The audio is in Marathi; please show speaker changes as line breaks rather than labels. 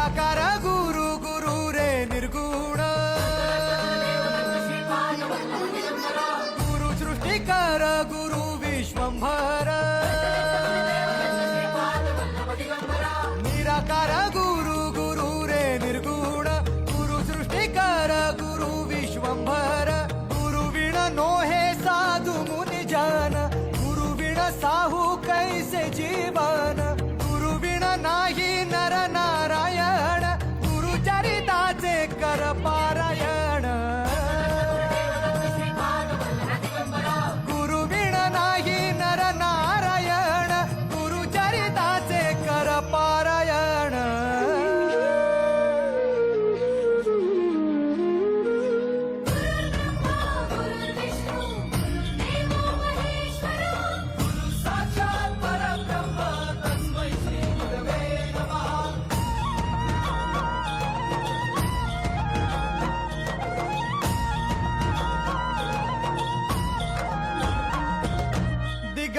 निराकार गुरु गुरु रे निर्गुण गुरु सृष्टिकार गुरु विश्वम्भर